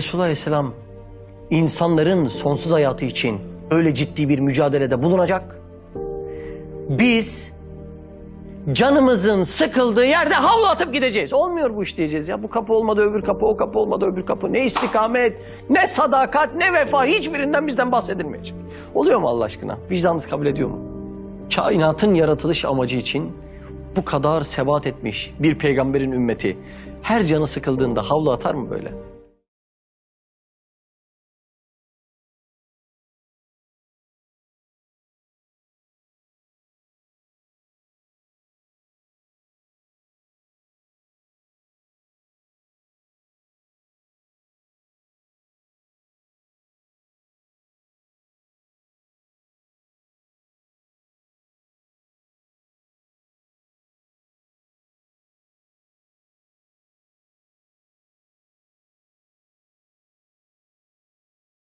Resulullah Aleyhisselam insanların sonsuz hayatı için öyle ciddi bir mücadelede bulunacak. Biz canımızın sıkıldığı yerde havlu atıp gideceğiz. Olmuyor bu iş diyeceğiz ya. Bu kapı olmadı öbür kapı, o kapı olmadı öbür kapı. Ne istikamet, ne sadakat, ne vefa hiçbirinden bizden bahsedilmeyecek. Oluyor mu Allah aşkına? Vicdanınız kabul ediyor mu? Kainatın yaratılış amacı için bu kadar sebat etmiş bir peygamberin ümmeti her canı sıkıldığında havlu atar mı böyle?